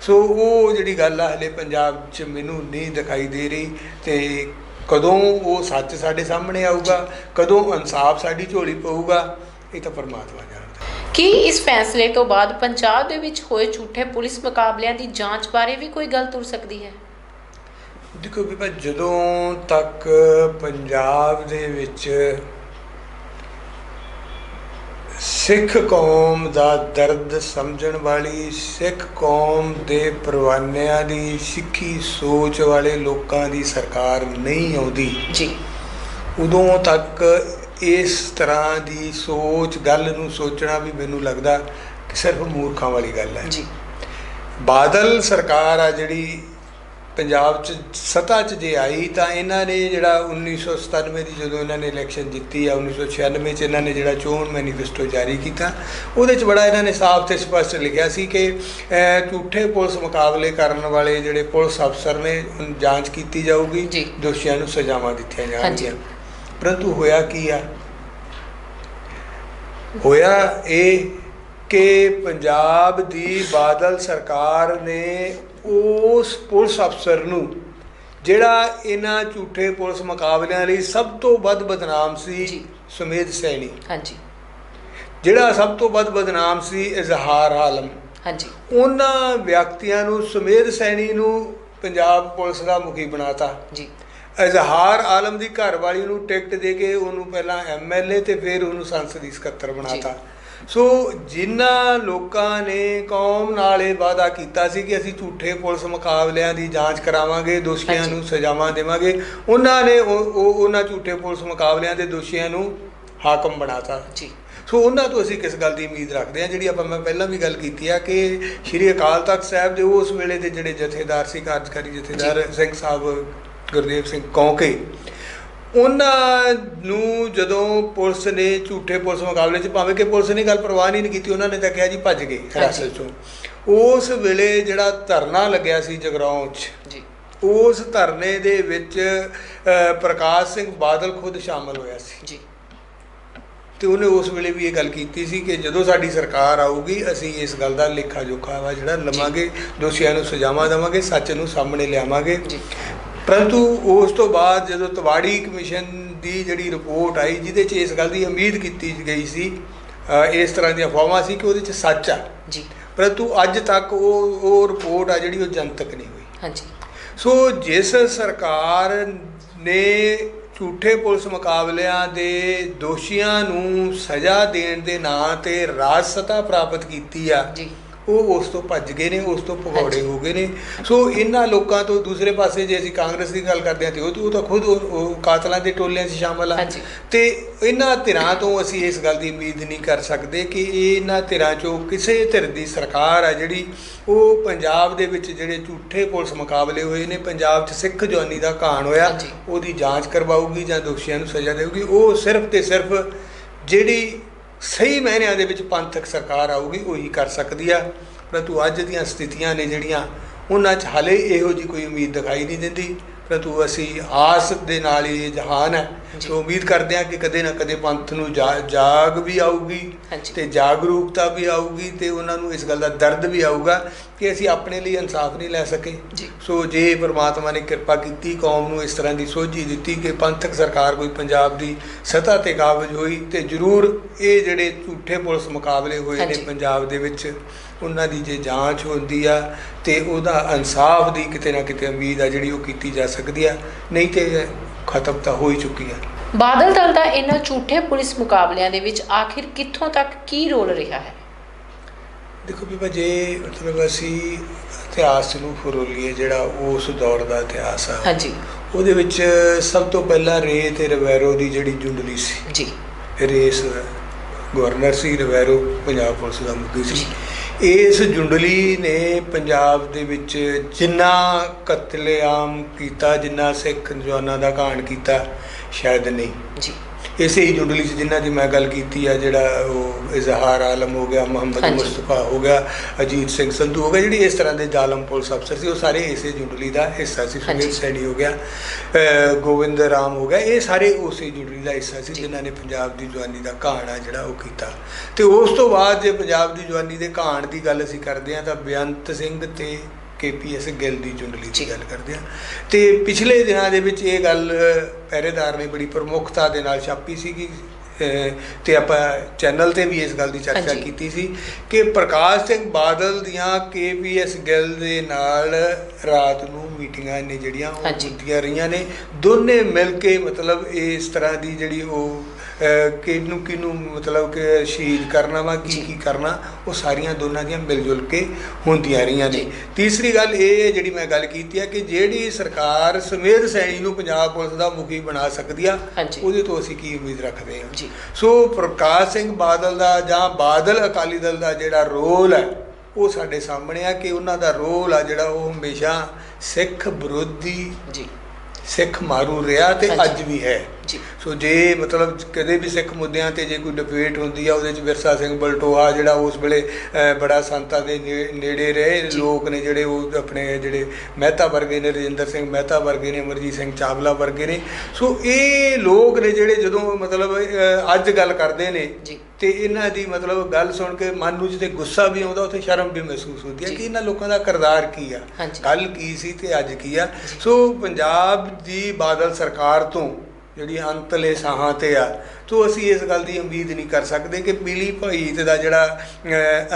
ਸੋ ਉਹ ਜਿਹੜੀ ਗੱਲ ਆ ਹਲੇ ਪੰਜਾਬ 'ਚ ਮੈਨੂੰ ਨਹੀਂ ਦਿਖਾਈ ਦੇ ਰਹੀ ਤੇ ਕਦੋਂ ਉਹ ਸੱਚ ਸਾਡੇ ਸਾਹਮਣੇ ਆਊਗਾ ਕਦੋਂ ਇਨਸਾਫ ਸਾਡੀ ਝੋਲੀ ਪਊਗਾ ਇਹ ਤਾਂ ਪਰਮਾਤਮਾ ਜਾਣਦਾ। ਕੀ ਇਸ ਫੈਸਲੇ ਤੋਂ ਬਾਅਦ ਪੰਜਾਬ ਦੇ ਵਿੱਚ ਹੋਏ ਝੂਠੇ ਪੁਲਿਸ ਮੁਕਾਬਲਿਆਂ ਦੀ ਜਾਂਚ ਬਾਰੇ ਵੀ ਕੋਈ ਗੱਲ ਤੁਰ ਸਕਦੀ ਹੈ? ਦੇਖੋ ਵੀ ਭਾਈ ਜਦੋਂ ਤੱਕ ਪੰਜਾਬ ਦੇ ਵਿੱਚ ਸਿੱਖ ਕੌਮ ਦਾ ਦਰਦ ਸਮਝਣ ਵਾਲੀ ਸਿੱਖ ਕੌਮ ਦੇ ਪਰਵਾਨਿਆਂ ਦੀ ਸਿੱਖੀ ਸੋਚ ਵਾਲੇ ਲੋਕਾਂ ਦੀ ਸਰਕਾਰ ਨਹੀਂ ਆਉਂਦੀ ਜੀ। ਉਦੋਂ ਤੱਕ ਇਸ ਤਰ੍ਹਾਂ ਦੀ ਸੋਚ ਗੱਲ ਨੂੰ ਸੋਚਣਾ ਵੀ ਮੈਨੂੰ ਲੱਗਦਾ ਕਿ ਸਿਰਫ ਮੂਰਖਾਂ ਵਾਲੀ ਗੱਲ ਹੈ। ਜੀ। ਬਾਦਲ ਸਰਕਾਰ ਆ ਜਿਹੜੀ ਪੰਜਾਬ 'ਚ ਸੱਤਾ 'ਚ ਜੇ ਆਈ ਤਾਂ ਇਹਨਾਂ ਨੇ ਜਿਹੜਾ 1997 ਦੀ ਜਦੋਂ ਇਹਨਾਂ ਨੇ ਇਲੈਕਸ਼ਨ ਜਿੱਤੀ ਆ 1996 'ਚ ਇਹਨਾਂ ਨੇ ਜਿਹੜਾ ਚੋਣ ਮੈਨੀਫੈਸਟੋ ਜਾਰੀ ਕੀਤਾ ਉਹਦੇ 'ਚ ਬੜਾ ਇਹਨਾਂ ਨੇ ਸਾਫ਼ ਤੇ ਸਪਸ਼ਟ ਲਿਖਿਆ ਸੀ ਕਿ ਝੂਠੇ ਪੁਲਿਸ ਮੁਕਾਬਲੇ ਕਰਨ ਵਾਲੇ ਜਿਹੜੇ ਪੁਲਿਸ ਅਫਸਰ ਨੇ ਜਾਂਚ ਕੀਤੀ ਜਾਊਗੀ। ਦੋਸ਼ੀਆਂ ਨੂੰ ਸਜ਼ਾਵਾਂ ਦਿੱਤੀਆਂ। ਜਾਣਗੀਆਂ ਪਰੰਤੂ ਹੋਇਆ ਕੀ ਆ ਹੋਇਆ ਇਹ ਕਿ ਪੰਜਾਬ ਦੀ ਬਾਦਲ ਸਰਕਾਰ ਨੇ ਉਸ ਪੁਲਿਸ ਅਫਸਰ ਨੂੰ ਜਿਹੜਾ ਇਹਨਾਂ ਝੂਠੇ ਪੁਲਿਸ ਮੁਕਾਬਲਿਆਂ ਲਈ ਸਭ ਤੋਂ ਵੱਧ ਬਦਨਾਮ ਸੀ। ਸੁਮੇਧ ਸੈਣੀ। ਹਾਂਜੀ। ਜਿਹੜਾ ਸਭ ਤੋਂ ਵੱਧ ਬਦਨਾਮ ਸੀ ਇਜ਼ਹਾਰ ਆਲਮ। ਹਾਂਜੀ। ਉਹਨਾਂ ਵਿਅਕਤੀਆਂ ਨੂੰ ਸੁਮੇਧ ਸੈਣੀ ਨੂੰ ਪੰਜਾਬ ਪੁਲਿਸ ਦਾ ਮੁਖੀ ਬਣਾਤਾ। ਜੀ। ਇਜ਼ਹਾਰ ਆਲਮ ਦੀ ਘਰਵਾਲੀ ਨੂੰ ਟਿਕਟ ਦੇ ਕੇ ਉਹਨੂੰ ਪਹਿਲਾਂ ਐਮਐਲਏ ਤੇ ਫਿਰ ਉਹਨੂੰ ਸੰਸਦੀ ਸਕੱਤਰ ਬਣਾਤਾ। ਸੋ ਜਿਨ੍ਹਾਂ ਲੋਕਾਂ ਨੇ ਕੌਮ ਨਾਲ ਇਹ ਵਾਅਦਾ ਕੀਤਾ ਸੀ ਕਿ ਅਸੀਂ ਝੂਠੇ ਪੁਲਿਸ ਮੁਕਾਬਲਿਆਂ ਦੀ ਜਾਂਚ ਕਰਾਵਾਂਗੇ ਦੋਸ਼ੀਆਂ। ਨੂੰ ਸਜ਼ਾਵਾਂ ਦੇਵਾਂਗੇ ਉਹਨਾਂ ਨੇ ਉਹ ਉਹ- ਉਹਨਾਂ ਝੂਠੇ ਪੁਲਿਸ ਮੁਕਾਬਲਿਆਂ ਦੇ ਦੋਸ਼ੀਆਂ ਨੂੰ ਹਾਕਮ ਬਣਾਤਾ। ਜੀ। ਸੋ ਉਹਨਾਂ ਤੋਂ ਅਸੀਂ ਕਿਸ ਗੱਲ ਦੀ ਉਮੀਦ ਰੱਖਦੇ ਹਾਂ? ਜਿਹੜੀ ਆਪਾਂ ਮੈਂ ਪਹਿਲਾਂ ਵੀ ਗੱਲ ਕੀਤੀ ਆ ਕਿ ਸ਼੍ਰੀ ਅਕਾਲ ਤਖਤ ਸਾਹਿਬ ਦੇ ਉਸ ਵੇਲੇ ਦੇ ਜਿਹੜੇ ਜਥੇਦਾਰ ਸੀ ਕਾਰਜਕਾਰੀ ਜਥੇਦਾਰ ਸਿੰਘ ਸਾਹਿਬ ਗੁਰਦੇਵ ਸਿੰਘ ਕੌਂਕੇ ਉਹਨਾਂ ਨੂੰ ਜਦੋਂ ਪੁਲਿਸ ਨੇ ਝੂਠੇ ਪੁਲਿਸ ਮੁਕਾਬਲੇ 'ਚ ਭਾਵੇਂ ਕਿ ਪੁਲਿਸ ਨੇ ਗੱਲ ਪ੍ਰਵਾਹ ਨਹੀਂ ਕੀਤੀ ਉਹਨਾਂ ਨੇ ਤਾਂ ਕਿਹਾ ਜੀ ਭੱਜ ਗਏ ਹਿਰਾਸਤ 'ਚੋਂ। ਉਸ ਵੇਲੇ ਜਿਹੜਾ ਧਰਨਾ ਲੱਗਿਆ ਸੀ ਜਗਰਾਉਂ 'ਚ ਜੀ। ਉਸ ਧਰਨੇ ਦੇ ਵਿੱਚ ਪ੍ਰਕਾਸ਼ ਸਿੰਘ ਬਾਦਲ ਖੁਦ ਸ਼ਾਮਲ ਹੋਇਆ ਸੀ। ਜੀ। ਤੇ ਉਹਨੇ ਉਸ ਵੇਲੇ ਵੀ ਇਹ ਗੱਲ ਕੀਤੀ ਸੀ ਕਿ ਜਦੋਂ ਸਾਡੀ ਸਰਕਾਰ ਆਊਗੀ ਅਸੀਂ ਇਸ ਗੱਲ ਦਾ ਲੇਖਾ ਜੋਖਾ ਵਾ ਜਿਹੜਾ ਲਵਾਂਗੇ ਦੋਸ਼ੀਆਂ ਨੂੰ ਸਜ਼ਾਵਾਂ ਦੇਵਾਂਗੇ ਸੱਚ ਨੂੰ ਸਾਹਮਣੇ ਲਿਆਵਾਂਗੇ। ਪਰੰਤੂ ਉਸ ਤੋਂ ਬਾਅਦ ਜਦੋਂ ਤਵਾੜੀ ਕਮਿਸ਼ਨ ਦੀ ਜਿਹੜੀ ਰਿਪੋਰਟ ਆਈ ਜਿਹਦੇ 'ਚ ਇਸ ਗੱਲ ਦੀ ਉਮੀਦ ਕੀਤੀ ਗਈ ਸੀ ਇਸ ਤਰ੍ਹਾਂ ਦੀਆਂ ਅਫਵਾਹਾਂ ਸੀ ਕਿ ਉਹਦੇ 'ਚ ਸੱਚ ਆ। ਜੀ। ਪਰੰਤੂ ਅੱਜ ਤੱਕ ਉਹ ਉਹ ਰਿਪੋਰਟ ਆ ਜਿਹੜੀ ਉਹ ਜਨਤਕ ਨਹੀਂ ਹੋਈ। ਹਾਂਜੀ। ਸੋ ਜਿਸ ਸਰਕਾਰ ਨੇ ਝੂਠੇ ਪੁਲਿਸ ਮੁਕਾਬਲਿਆਂ ਦੇ ਦੋਸ਼ੀਆਂ ਨੂੰ ਸਜ਼ਾ ਦੇਣ ਦੇ ਨਾਂ ਤੇ ਰਾਜ ਸੱਤਾ ਪ੍ਰਾਪਤ ਕੀਤੀ ਆ ਜੀ। ਉਹ ਉਸ ਤੋਂ ਭੱਜ ਗਏ ਨੇ ਉਸ ਤੋਂ ਭਗੌੜੇ। ਹੋ ਗਏ ਨੇ ਸੋ ਇਹਨਾਂ ਲੋਕਾਂ ਤੋਂ ਦੂਸਰੇ ਪਾਸੇ ਜੇ ਅਸੀਂ ਕਾਂਗਰਸ ਦੀ ਗੱਲ ਕਰਦੇ ਹਾਂ ਤੇ ਉਹ ਤਾਂ ਖੁਦ ਕਾਤਲਾਂ ਦੇ ਟੋਲਿਆਂ 'ਚ ਸ਼ਾਮਲ ਆ। ਤੇ ਇਹਨਾਂ ਧਿਰਾਂ ਤੋਂ ਅਸੀਂ ਇਸ ਗੱਲ ਦੀ ਉਮੀਦ ਨਹੀਂ ਕਰ ਸਕਦੇ ਕਿ ਇਹਨਾਂ ਧਿਰਾਂ 'ਚੋਂ ਕਿਸੇ ਧਿਰ ਦੀ ਸਰਕਾਰ ਆ ਜਿਹੜੀ ਉਹ ਪੰਜਾਬ ਦੇ ਵਿੱਚ ਜਿਹੜੇ ਝੂਠੇ ਪੁਲਿਸ ਮੁਕਾਬਲੇ ਹੋਏ ਨੇ ਪੰਜਾਬ 'ਚ ਸਿੱਖ ਜਵਾਨੀ ਦਾ ਕਹਾਣ ਹੋਇਆ। ਉਹਦੀ ਜਾਂਚ ਕਰਵਾਊਗੀ ਜਾਂ ਦੋਸ਼ੀਆਂ ਨੂੰ ਸਜ਼ਾ ਦੇਊਗੀ ਉਹ ਸਿਰਫ ਤੇ ਸਿਰਫ ਜਿਹੜੀ ਸਹੀ ਮਾਇਨਿਆਂ ਦੇ ਵਿੱਚ ਪੰਥਕ ਸਰਕਾਰ ਆਊਗੀ ਉਹੀ ਕਰ ਸਕਦੀ ਆ ਪਰੰਤੂ ਅੱਜ ਦੀਆਂ ਸਥਿਤੀਆਂ ਨੇ ਜਿਹੜੀਆਂ ਉਹਨਾਂ 'ਚ ਹਾਲੇ ਇਹੋ ਜੀ ਕੋਈ ਉਮੀਦ ਦਿਖਾਈ ਨਹੀਂ ਦਿੰਦੀ ਪਰੰਤੂ ਅਸੀਂ ਆਸ ਦੇ ਨਾਲ ਹੀ ਇਹ ਜਹਾਨ ਹੈ। ਸੋ ਉਮੀਦ ਕਰਦੇ ਹਾਂ ਕਿ ਕਦੇ ਨਾ ਕਦੇ ਪੰਥ ਨੂੰ ਜਾਗ ਵੀ ਆਊਗੀ। ਤੇ ਜਾਗਰੂਕਤਾ ਵੀ ਆਊਗੀ ਤੇ ਉਹਨਾਂ ਨੂੰ ਇਸ ਗੱਲ ਦਾ ਦਰਦ ਵੀ ਆਊਗਾ ਕਿ ਅਸੀਂ ਆਪਣੇ ਲਈ ਇਨਸਾਫ ਨਹੀਂ ਲੈ ਸਕੇ। ਸੋ ਜੇ ਪ੍ਰਮਾਤਮਾ ਨੇ ਕਿਰਪਾ ਕੀਤੀ ਕੌਮ ਨੂੰ ਇਸ ਤਰ੍ਹਾਂ ਦੀ ਸੋਝੀ ਦਿੱਤੀ ਕਿ ਪੰਥਕ ਸਰਕਾਰ ਕੋਈ ਪੰਜਾਬ ਦੀ ਸਤ੍ਹਾ ਤੇ ਕਾਬਜ ਹੋਈ ਤੇ ਜ਼ਰੂਰ ਇਹ ਜਿਹੜੇ ਝੂਠੇ ਪੁਲਿਸ ਮੁਕਾਬਲੇ ਹੋਏ ਨੇ। ਪੰਜਾਬ ਦੇ ਵਿੱਚ ਉਹਨਾਂ ਦੀ ਜੇ ਜਾਂਚ ਹੁੰਦੀ ਆ ਤੇ ਉਹਦਾ ਇਨਸਾਫ ਦੀ ਕਿਤੇ ਨਾ ਕਿਤੇ ਉਮੀਦ ਆ ਜਿਹੜੀ ਉਹ ਕੀਤੀ ਜਾ ਸਕਦੀ ਆ ਨਹੀਂ ਤੇ ਖਤਮ ਤਾਂ ਹੋ ਹੀ ਚੁੱਕੀ ਆ ਬਾਦਲ ਦਲ ਦਾ ਇਹਨਾਂ ਝੂਠੇ ਪੁਲਿਸ ਮੁਕਾਬਲਿਆਂ ਦੇ ਵਿੱਚ ਆਖਿਰ ਕਿੱਥੋਂ ਤੱਕ ਕੀ ਰੋਲ ਰਿਹਾ ਹੈ ਦੇਖੋ ਵੀ ਜੇ ਮਤਲਬ ਅਸੀਂ ਇਤਿਹਾਸ ਨੂੰ ਫਰੋਲੀਏ ਜਿਹੜਾ ਉਸ ਦੌਰ ਦਾ ਇਤਿਹਾਸ ਆ। ਹਾਂਜੀ। ਉਹਦੇ ਵਿੱਚ ਸਭ ਤੋਂ ਪਹਿਲਾਂ ਰੇ ਤੇ ਰਵੈਰੋ ਦੀ ਜਿਹੜੀ ਜੁੰਡਲੀ ਸੀ। ਜੀ। ਰੇਸ ਗਵਰਨਰ ਸੀ ਰਵੈਰੋ ਪੰਜਾਬ ਪੁਲਿਸ ਦਾ ਮੁਖੀ ਸੀ। ਇਸ ਜੁੰਡਲੀ ਨੇ ਪੰਜਾਬ ਦੇ ਵਿੱਚ ਜਿੰਨਾ ਕਤਲੇਆਮ ਕੀਤਾ ਜਿੰਨਾ ਸਿੱਖ ਜਵਾਨਾਂ ਦਾ ਘਾਣ ਕੀਤਾ ਸ਼ਾਇਦ ਨਹੀਂ। ਜੀ। ਇਸੇ ਹੀ ਜੁੰਡਲੀ 'ਚ ਜਿਨ੍ਹਾਂ ਦੀ ਮੈਂ ਗੱਲ ਕੀਤੀ ਆ ਜਿਹੜਾ ਉਹ ਇਜ਼ਹਾਰ ਆਲਮ ਹੋ ਗਿਆ ਮੁਹੰਮਦ। ਮੁਸਤਫਾ ਹੋ ਗਿਆ ਅਜੀਤ ਸਿੰਘ ਸੰਧੂ ਹੋ ਗਿਆ ਜਿਹੜੀ ਇਸ ਤਰ੍ਹਾਂ ਦੇ ਜ਼ਾਲਮ ਪੁਲਿਸ ਅਫਸਰ ਸੀ ਉਹ ਸਾਰੇ ਇਸੇ ਜੁੰਡਲੀ ਦਾ ਹਿੱਸਾ ਸੀ। ਸੁਨੀਲ ਸੈਣੀ ਹੋ ਗਿਆ ਗੋਬਿੰਦ ਰਾਮ ਹੋ ਗਿਆ ਇਹ ਸਾਰੇ ਉਸੇ ਜੁੰਡਲੀ ਦਾ ਹਿੱਸਾ ਸੀ। ਜਿਨ੍ਹਾਂ ਨੇ ਪੰਜਾਬ ਦੀ ਜਵਾਨੀ ਦਾ ਕਹਾਣ ਆ ਜਿਹੜਾ ਉਹ ਕੀਤਾ ਤੇ ਉਸ ਤੋਂ ਬਾਅਦ ਜੇ ਪੰਜਾਬ ਦੀ ਜਵਾਨੀ ਦੇ ਕਹਾਣ ਦੀ ਗੱਲ ਅਸੀਂ ਕਰਦੇ ਹਾਂ ਤਾਂ ਬੇਅੰਤ ਸਿੰਘ ਤੇ ਕੇਪੀਐਸ ਗਿੱਲ ਦੀ ਜੁੰਡਲੀ ਜੀ। ਦੀ ਗੱਲ ਕਰਦੇ ਹਾਂ ਤੇ ਪਿਛਲੇ ਦਿਨਾਂ ਦੇ ਵਿੱਚ ਇਹ ਗੱਲ ਪਹਿਰੇਦਾਰ ਨੇ ਬੜੀ ਪ੍ਰਮੁੱਖਤਾ ਦੇ ਨਾਲ ਛਾਪੀ ਸੀਗੀ ਤੇ ਆਪਾਂ ਚੈਨਲ ਤੇ ਵੀ ਇਸ ਗੱਲ ਦੀ ਚਰਚਾ। ਕੀਤੀ ਸੀ ਕਿ ਪ੍ਰਕਾਸ਼ ਸਿੰਘ ਬਾਦਲ ਦੀਆਂ ਕੇਪੀਐਸ ਗਿੱਲ ਦੇ ਨਾਲ ਰਾਤ ਨੂੰ ਮੀਟਿੰਗਾਂ ਨੇ ਜਿਹੜੀਆਂ ਉਹ। ਹੁੰਦੀਆਂ ਰਹੀਆਂ ਨੇ ਦੋਨੇ ਮਿਲ ਕੇ ਮਤਲਬ ਇਸ ਤਰ੍ਹਾਂ ਦੀ ਜਿਹੜੀ ਉਹ ਕਿਹਨੂੰ ਕਿਹਨੂੰ ਮਤਲਬ ਕਿ ਸ਼ਹੀਦ ਕਰਨਾ ਵਾ ਕੀ। ਕੀ ਕਰਨਾ ਉਹ ਸਾਰੀਆਂ ਦੋਨਾਂ ਦੀਆਂ ਮਿਲ ਜੁਲ ਕੇ ਹੁੰਦੀਆਂ ਰਹੀਆਂ ਨੇ। ਤੀਸਰੀ ਗੱਲ ਇਹ ਜਿਹੜੀ ਮੈਂ ਗੱਲ ਕੀਤੀ ਹੈ ਕਿ ਜਿਹੜੀ ਸਰਕਾਰ ਸਮੇਧ ਸੈਣੀ ਨੂੰ ਪੰਜਾਬ ਪੁਲਿਸ ਦਾ ਮੁਖੀ ਬਣਾ ਸਕਦੀ ਆ। ਉਹਦੇ ਤੋਂ ਅਸੀਂ ਕੀ ਉਮੀਦ ਰੱਖਦੇ ਹਾਂ ਸੋ ਪ੍ਰਕਾਸ਼ ਸਿੰਘ ਬਾਦਲ ਦਾ ਜਾਂ ਬਾਦਲ ਅਕਾਲੀ ਦਲ ਦਾ ਜਿਹੜਾ ਰੋਲ ਹੈ ਉਹ ਸਾਡੇ ਸਾਹਮਣੇ ਆ ਕਿ ਉਹਨਾਂ ਦਾ ਰੋਲ ਆ ਜਿਹੜਾ ਉਹ ਹਮੇਸ਼ਾ ਸਿੱਖ ਵਿਰੋਧੀ ਜੀ ਸਿੱਖ ਮਾਰੂ ਰਿਹਾ ਤੇ। ਅੱਜ ਵੀ ਹੈ ਸੋ ਜੇ ਮਤਲਬ ਕਦੇ ਵੀ ਸਿੱਖ ਮੁੱਦਿਆਂ ਤੇ ਜੇ ਕੋਈ ਡਿਬੇਟ ਹੁੰਦੀ ਆ ਉਹਦੇ ਚ ਵਿਰਸਾ ਸਿੰਘ ਬਲਟੋਆ ਜਿਹੜਾ ਉਸ ਵੇਲੇ ਬੜਾ ਸੰਤਾਂ ਦੇ ਨੇੜੇ ਰਹੇ। ਲੋਕ ਨੇ ਜਿਹੜੇ ਉਹ ਆਪਣੇ ਜਿਹੜੇ ਮਹਿਤਾ ਵਰਗੇ ਨੇ ਰਜਿੰਦਰ ਸਿੰਘ ਮਹਿਤਾ ਵਰਗੇ ਨੇ ਅਮਰਜੀਤ ਸਿੰਘ ਚਾਵਲਾ ਵਰਗੇ ਨੇ। ਸੋ ਇਹ ਲੋਕ ਨੇ ਜਿਹੜੇ ਜਦੋਂ ਮਤਲਬ ਅੱਜ ਗੱਲ ਕਰਦੇ ਨੇ ਤੇ ਇਹਨਾਂ ਦੀ ਮਤਲਬ ਗੱਲ ਸੁਣ ਕੇ ਮਨ ਨੂੰ ਜਿੱਥੇ ਗੁੱਸਾ ਵੀ ਆਉਂਦਾ ਉੱਥੇ ਸ਼ਰਮ ਵੀ ਮਹਿਸੂਸ ਹੁੰਦੀ ਹੈ। ਕਿ ਇਹਨਾਂ ਲੋਕਾਂ ਦਾ ਕਿਰਦਾਰ ਕੀ ਆ। ਕੱਲ ਕੀ ਸੀ ਤੇ ਅੱਜ ਕੀ ਆ? ਸੋ ਪੰਜਾਬ ਦੀ ਬਾਦਲ ਸਰਕਾਰ ਤੋਂ ਜਿਹੜੀ ਅੰਤਲੇ ਸਾਹਾਂ ਤੇ ਆ, ਤੋਂ ਅਸੀਂ ਇਸ ਗੱਲ ਦੀ ਉਮੀਦ ਨਹੀਂ ਕਰ ਸਕਦੇ ਕਿ ਪੀਲੀ ਭਾਈਤ ਦਾ ਜਿਹੜਾ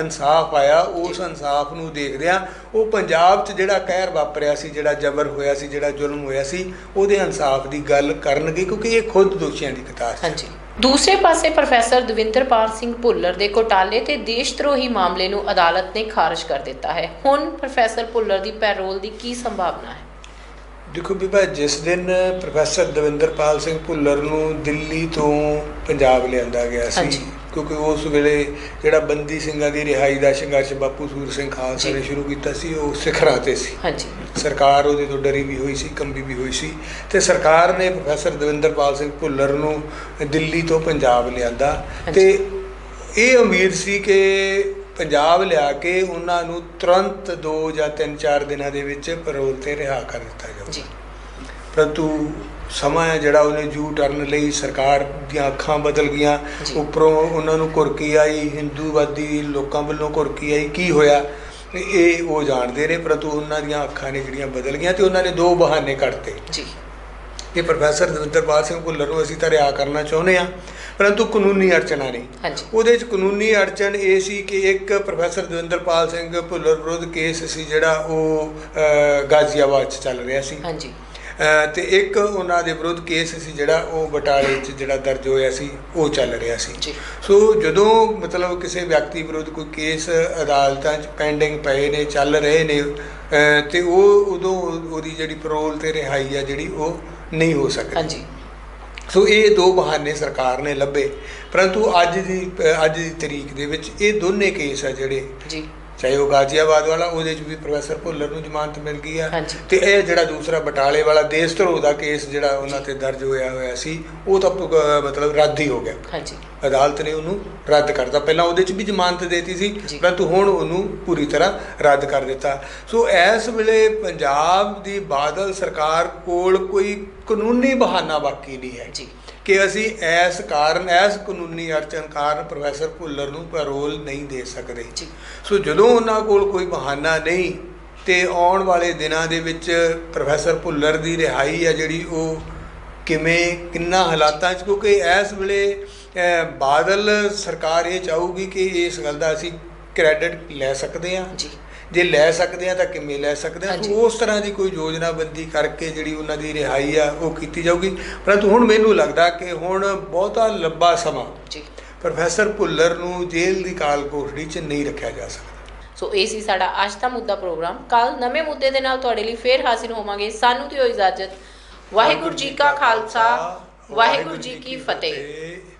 ਇਨਸਾਫ ਆਇਆ, ਉਸ ਇਨਸਾਫ ਨੂੰ ਦੇਖਦੇ ਆ ਉਹ ਪੰਜਾਬ 'ਚ ਜਿਹੜਾ ਕਹਿਰ ਵਾਪਰਿਆ ਸੀ, ਜਿਹੜਾ ਜ਼ਬਰ ਹੋਇਆ ਸੀ, ਜਿਹੜਾ ਜ਼ੁਲਮ ਹੋਇਆ ਸੀ, ਉਹਦੇ ਇਨਸਾਫ ਦੀ ਗੱਲ ਕਰਨਗੇ ਕਿਉਂਕਿ ਇਹ ਖੁਦ ਦੋਸ਼ੀਆਂ ਦੀ ਕਤਾਰ ਹਾਂਜੀ। ਦੂਸਰੇ ਪਾਸੇ ਪ੍ਰੋਫੈਸਰ ਦਵਿੰਦਰਪਾਲ ਸਿੰਘ ਭੁੱਲਰ ਦੇ ਘੋਟਾਲੇ ਤੇ ਦੇਸ਼ਧਰੋਹੀ ਮਾਮਲੇ ਨੂੰ ਅਦਾਲਤ ਨੇ ਖਾਰਜ ਕਰ ਦਿੱਤਾ ਹੈ। ਹੁਣ ਪ੍ਰੋਫੈਸਰ ਭੁੱਲਰ ਦੀ ਪੈਰੋਲ ਦੀ ਕੀ ਸੰਭਾਵਨਾ ਹੈ? ਦੇਖੋ ਬੀਬਾ ਜਿਸ ਦਿਨ ਪ੍ਰੋਫੈਸਰ ਦਵਿੰਦਰਪਾਲ ਸਿੰਘ ਭੁੱਲਰ ਨੂੰ ਦਿੱਲੀ ਤੋਂ ਪੰਜਾਬ ਲਿਆਂਦਾ ਗਿਆ ਸੀ। ਕਿਉਂਕਿ ਉਸ ਵੇਲੇ ਜਿਹੜਾ ਬੰਦੀ ਸਿੰਘਾਂ ਦੀ ਰਿਹਾਈ ਦਾ ਸੰਘਰਸ਼ ਬਾਪੂ ਸੂਰ ਸਿੰਘ ਖਾਲਸਾ। ਨੇ ਸ਼ੁਰੂ ਕੀਤਾ ਸੀ ਉਹ ਸਿਖਰਾਂ ਤੇ ਸੀ ਹਾਂਜੀ ਸਰਕਾਰ ਉਹਦੇ ਤੋਂ ਡਰੀ ਵੀ ਹੋਈ ਸੀ ਕੰਬੀ ਵੀ ਹੋਈ ਸੀ ਤੇ ਸਰਕਾਰ ਨੇ ਪ੍ਰੋਫੈਸਰ ਦਵਿੰਦਰਪਾਲ ਸਿੰਘ ਭੁੱਲਰ ਨੂੰ ਦਿੱਲੀ ਤੋਂ ਪੰਜਾਬ ਲਿਆਂਦਾ। ਤੇ ਇਹ ਉਮੀਦ ਸੀ ਕਿ ਪੰਜਾਬ ਲਿਆ ਕੇ ਉਹਨਾਂ ਨੂੰ ਤੁਰੰਤ 2 ਜਾਂ 3-4 ਦਿਨਾਂ ਦੇ ਵਿੱਚ ਪੈਰੋਲ ਤੇ ਰਿਹਾ ਕਰ ਦਿੱਤਾ ਜਾਊਗਾ। ਜੀ। ਪਰੰਤੂ ਸਮਾਂ ਜਿਹੜਾ ਉਹਨੇ ਜੂ ਟਰਨ ਲਈ ਸਰਕਾਰ ਦੀਆਂ ਅੱਖਾਂ ਬਦਲ ਗਈਆਂ। ਉੱਪਰੋਂ ਉਹਨਾਂ ਨੂੰ ਕੁਰਕੀ ਆਈ ਹਿੰਦੂਵਾਦੀ ਲੋਕਾਂ ਵੱਲੋਂ ਕੁਰਕੀ ਆਈ ਕੀ ਹੋਇਆ? ਇਹ ਉਹ ਜਾਣਦੇ ਨੇ ਪਰੰਤੂ ਉਹਨਾਂ ਦੀਆਂ ਅੱਖਾਂ ਨੇ ਜਿਹੜੀਆਂ ਬਦਲ ਗਈਆਂ ਤੇ ਉਹਨਾਂ ਨੇ ਦੋ ਬਹਾਨੇ ਕੱਢਤੇ। ਜੀ। ਕਿ ਪ੍ਰੋਫੈਸਰ ਦਵਿੰਦਰਪਾਲ ਸਿੰਘ ਭੁੱਲਰ ਨੂੰ ਅਸੀਂ ਤਾਂ ਰਿਹਾ ਕਰਨਾ ਚਾਹੁੰਦੇ ਆ ਪਰੰਤੂ ਕਾਨੂੰਨੀ ਅੜਚਣਾ ਹਾਂਜੀ। ਉਹਦੇ ਚ ਕਾਨੂੰਨੀ ਅੜਚਨ ਇਹ ਸੀ ਕਿ ਇੱਕ ਪ੍ਰੋਫੈਸਰ ਦਵਿੰਦਰਪਾਲ ਸਿੰਘ ਭੁੱਲਰ ਵਿਰੁੱਧ ਕੇਸ ਸੀ ਜਿਹੜਾ ਉਹ ਗਾਜ਼ੀਆਬਾਦ ਚ ਚੱਲ ਰਿਹਾ ਸੀ। ਹਾਂਜੀ। ਤੇ ਇੱਕ ਉਹਨਾਂ ਦੇ ਵਿਰੁੱਧ ਕੇਸ ਸੀ ਜਿਹੜਾ ਉਹ ਬਟਾਲੇ 'ਚ ਜਿਹੜਾ ਦਰਜ ਹੋਇਆ ਸੀ ਉਹ ਚੱਲ ਰਿਹਾ ਸੀ। ਸੋ ਜਦੋਂ ਮਤਲਬ ਕਿਸੇ ਵਿਅਕਤੀ ਵਿਰੁੱਧ ਕੋਈ ਕੇਸ ਅਦਾਲਤਾਂ 'ਚ ਪੈਂਡਿੰਗ ਪਏ ਨੇ ਚੱਲ ਰਹੇ ਨੇ ਤੇ ਉਹ ਉਦੋਂ ਉਹਦੀ ਜਿਹੜੀ ਪੈਰੋਲ ਤੇ ਰਿਹਾਈ ਆ ਜਿਹੜੀ ਉਹ ਨਹੀਂ ਹੋ ਸਕਦੀ। ਹਾਂਜੀ। ਸੋ ਇਹ ਦੋ ਬਹਾਨੇ ਸਰਕਾਰ ਨੇ ਲੱਭੇ। ਪਰੰਤੂ ਅੱਜ ਦੀ ਅੱਜ ਦੀ ਤਰੀਕ ਦੇ ਵਿੱਚ ਇਹ ਦੋਨੇ ਕੇਸ ਆ ਜਿਹੜੇ ਜੀ। ਚਾਹੇ ਉਹ ਗਾਜ਼ੀਆਬਾਦ ਵਾਲਾ ਉਹਦੇ 'ਚ ਵੀ ਪ੍ਰੋਫੈਸਰ ਭੁੱਲਰ ਨੂੰ ਜ਼ਮਾਨਤ ਮਿਲ ਗਈ ਆ। ਤੇ ਇਹ ਜਿਹੜਾ ਦੂਸਰਾ ਬਟਾਲੇ ਵਾਲਾ ਦੇਸ਼ ਧਰੋਹ ਦਾ ਕੇਸ ਜਿਹੜਾ ਉਹਨਾਂ ਤੇ ਦਰਜ ਹੋਇਆ ਹੋਇਆ ਸੀ ਉਹ ਤਾਂ ਮਤਲਬ ਰੱਦ ਹੀ ਹੋ ਗਿਆ। ਹਾਂਜੀ। ਅਦਾਲਤ ਨੇ ਉਹਨੂੰ ਰੱਦ ਕਰਤਾ। ਪਹਿਲਾਂ ਉਹਦੇ 'ਚ ਵੀ ਜ਼ਮਾਨਤ ਦੇਤੀ ਸੀ। ਪਰੰਤੂ ਹੁਣ ਉਹਨੂੰ ਪੂਰੀ ਤਰ੍ਹਾਂ ਰੱਦ ਕਰ ਦਿੱਤਾ। ਸੋ ਇਸ ਵੇਲੇ ਪੰਜਾਬ ਦੀ ਬਾਦਲ ਸਰਕਾਰ ਕੋਲ ਕੋਈ ਕਾਨੂੰਨੀ ਬਹਾਨਾ ਬਾਕੀ ਨਹੀਂ ਹੈ। ਜੀ। ਕਿ ਅਸੀਂ ਇਸ ਕਾਰਨ ਇਸ ਕਾਨੂੰਨੀ ਅੜਚਨ ਕਾਰਨ ਪ੍ਰੋਫੈਸਰ ਭੁੱਲਰ ਨੂੰ ਪੈਰੋਲ ਨਹੀਂ ਦੇ ਸਕਦੇ। ਸੋ ਜਦੋਂ ਉਹਨਾਂ ਕੋਲ ਕੋਈ ਬਹਾਨਾ ਨਹੀਂ ਤੇ ਆਉਣ ਵਾਲੇ ਦਿਨਾਂ ਦੇ ਵਿੱਚ ਪ੍ਰੋਫੈਸਰ ਭੁੱਲਰ ਦੀ ਰਿਹਾਈ ਆ ਜਿਹੜੀ ਉਹ ਕਿਵੇਂ ਕਿੰਨਾ ਹਾਲਾਤਾਂ 'ਚ ਕਿਉਂਕਿ ਇਸ ਵੇਲੇ ਬਾਦਲ ਸਰਕਾਰ ਇਹ ਚਾਹੂਗੀ ਕਿ ਇਸ ਗੱਲ ਦਾ ਅਸੀਂ ਕ੍ਰੈਡਿਟ ਲੈ ਸਕਦੇ ਹਾਂ। ਜੀ। ਜੇ ਲੈ ਸਕਦੇ ਆ ਤਾਂ ਕਿਵੇਂ ਲੈ ਸਕਦੇ ਆ। ਉਸ ਤਰ੍ਹਾਂ ਦੀ ਕੋਈ ਯੋਜਨਾਬੰਦੀ ਕਰਕੇ ਜਿਹੜੀ ਉਹਨਾਂ ਦੀ ਰਿਹਾਈ ਆ ਉਹ ਕੀਤੀ ਜਾਊਗੀ। ਪਰੰਤੂ ਹੁਣ ਮੈਨੂੰ ਲੱਗਦਾ ਕਿ ਹੁਣ ਬਹੁਤਾ ਲੰਬਾ ਸਮਾਂ ਜੀ। ਪ੍ਰੋਫੈਸਰ ਭੁੱਲਰ ਨੂੰ ਜੇਲ੍ਹ ਦੀ ਕਾਲ ਕੋਠੜੀ 'ਚ ਨਹੀਂ ਰੱਖਿਆ ਜਾ ਸਕਦਾ। ਸੋ ਇਹ ਸੀ ਸਾਡਾ ਅੱਜ ਦਾ ਮੁੱਦਾ ਪ੍ਰੋਗਰਾਮ। ਕੱਲ ਨਵੇਂ ਮੁੱਦੇ ਦੇ ਨਾਲ ਤੁਹਾਡੇ ਲਈ ਫੇਰ ਹਾਜ਼ਰ ਹੋਵਾਂਗੇ। ਸਾਨੂੰ ਦਿਓ ਇਜਾਜ਼ਤ। ਵਾਹਿਗੁਰੂ ਜੀ ਕਾ ਖਾਲਸਾ ਵਾਹਿਗੁਰੂ ਜੀ ਕੀ ਫਤਿਹ।